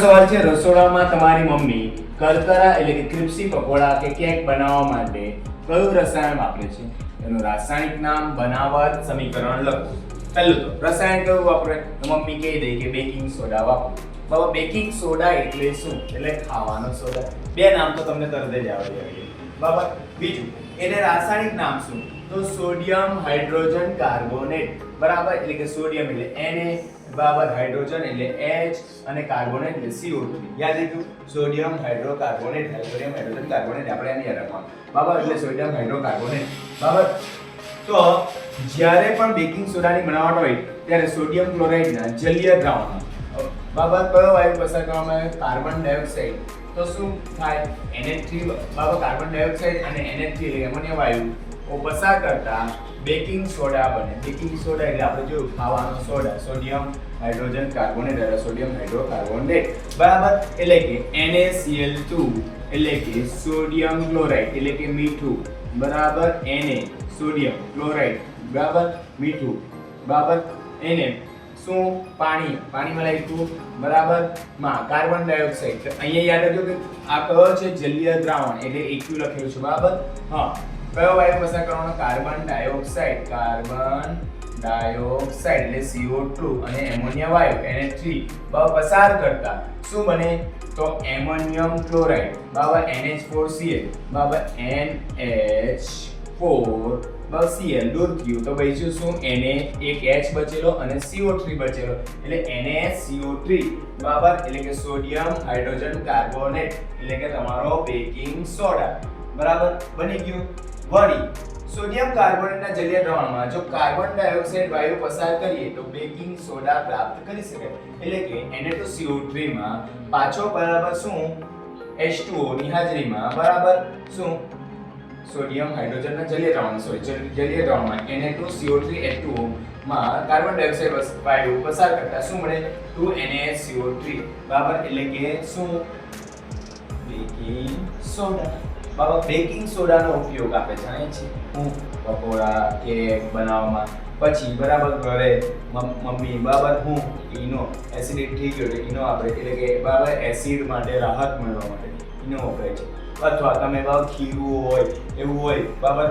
સવાલ છે, રસોડામાં તમારી મમ્મી કરકરા એટલે કે ક્રિપ્સી પકોડા કે કેક બનાવવા માટે કયું રસાયણ વાપરે છે? એનું રાસાયણિક નામ બનાવટ સમીકરણ લખો. પહેલું તો, રસાયણ કયું વાપરે? મમ્મી કહી દે કે બેકિંગ સોડા વાપરો. બાબા, બેકિંગ સોડા એટલે શું? એટલે ખાવાનો સોડા. બે નામ તો તમને તરત જ આવડી જાય. બરાબર બીજું, એને રાસાયણિક નામ શું? તો સોડિયમ હાઇડ્રોજન કાર્બોનેટ. બરાબર? એટલે કે સોડિયમ એટલે Na બરાબર હાઇડ્રોજન એટલે H અને કાર્બોનેટ એટલે CO2 યાદ રાખ્યું sodium hydrocarbonate sodium hydrogen carbonate આપણે એને યાદ રાખવાનું. બરાબર એટલે સોડિયમ હાઇડ્રોકાર્બોનેટ. બરાબર તો જ્યારે પણ બેકિંગ સોડાની બનાવટ હોય, ત્યારે સોડિયમ ક્લોરાઇડના જલીય દ્રાવણ બાબત કયો વાયુ પસાર કરવામાં આવે? Carbon dioxide. તો શું થાય? NH3 બાબત કાર્બન ડાયોક્સાઇડ અને NH3 એટલે એમોનિયા વાયુ. પસાર કરતા બેકિંગ સોડા બને. બેકિંગ સોડા એટલે આપણે જોયું, ખાવાનો સોડા. સોડિયમ, હાઇડ્રોજન કાર્બોનેટ એટલે સોડિયમ હાઇડ્રોકાર્બોનેટ બરાબર? એટલે કે એનએસીએલ ટુ એટલે કે સોડિયમ ક્લોરાઇડ એટલે કે મીઠું. બરાબર? એને સોડિયમ ક્લોરાઇડ. બરાબર? મીઠું. બરાબર? Na શું? પાણી. પાણીમાં લખ્યું બરાબર? માં, કાર્બન ડાયોક્સાઇડ. અહીંયા યાદ રાખજો કે આ કયો છે જલીય દ્રાવણ, એટલે એક્યુ લખેલું છે, બરાબર? હા. કયો વાયુ પસાર કરવાનો? Carbon dioxide. કાર્બન ડાયોક્સાઇડ, એટલે CO2 અને એમોનિયા વાયુ NH3 બરાબર પસાર કરતા. શું બને? તો એમોનિયમ ક્લોરાઇડ, બરાબર? NH4Cl બરાબર? NH4 બસ Cl દૂર થયું. તો બચ્યું શું? Na એક H બચેલો અને CO3 બચેલો. એટલે NaCO3 બરાબર? એટલે કે સોડિયમ હાઇડ્રોજન કાર્બોનેટ એટલે કે તમારો બેકિંગ સોડા બરાબર? બની ગયું. વળી સોડિયમ કાર્બોનેટના જલીય દ્રાવણમાં જો કાર્બન ડાયોક્સાઇડ વાયુ પસાર કરીએ, તો બેકિંગ સોડા પ્રાપ્ત કરી શકાય એટલે કે Na2CO3 માં પાછો બરાબર શું? H2O ની હાજરીમાં બરાબર શું? સોડિયમ હાઇડ્રોજનના જલીય દ્રાવણ હોય જલીય દ્રાવણમાં Na2CO3H2O માં કાર્બન ડાયોક્સાઇડ વાયુ પસાર કરતા શું મળે? 2NaCO3 બરાબર એટલે કે શું? Baking soda. બાબા બેકિંગ સોડાનો ઉપયોગ આપણે જાણીએ છીએ. હું પકોડા કેક બનાવવામાં. પછી બરાબર ઘરે મમ્મી બરાબર હું, ઈનો એસિડિટી થઈ ગયો એટલે ઈનો આપણે એટલે કે બરાબર એસિડ માટે રાહત મેળવવા માટે ઈનો વપરાય છે. અથવા તમે ભાવ ખીરું હોય, એવું હોય બરાબર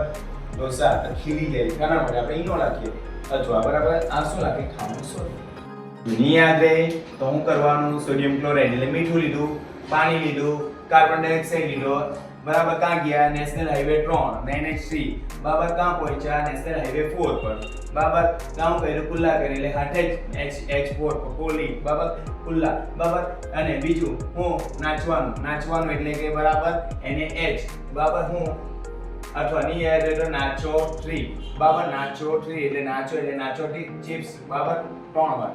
ઢોસા તો ખીલી જાય તેના માટે આપણે ઈનો નાખીએ અથવા બરાબર આ શું નાખીએ ખાવાનું સોડિયમની યાદ રહે તો હું કરવાનું સોડિયમ ક્લોરાઇડ એટલે મીઠું લીધું, પાણી લીધું કાર્બન ડાયોક્સાઇડ લીધો બરાબર કાં ગયા? નેશનલ હાઈવે ત્રણ NH3 બરાબર કાં પહોંચ્યા? નેશનલ હાઈવે ફોર પર. બરાબર કાં કર્યું? ખુલ્લા કરી. એટલે હાથે જ એચ એચ ફોર કોલી બરાબર ખુલ્લા. બરાબર અને બીજું હું નાચવાનું. નાચવાનું એટલે કે બરાબર એને એચ બરાબર હું અથવા ની રહે નાચો થ્રી બરાબર નાચો થ્રી એટલે નાચો એટલે નાચો થ્રી ચિપ્સ બરાબર ત્રણ વાર.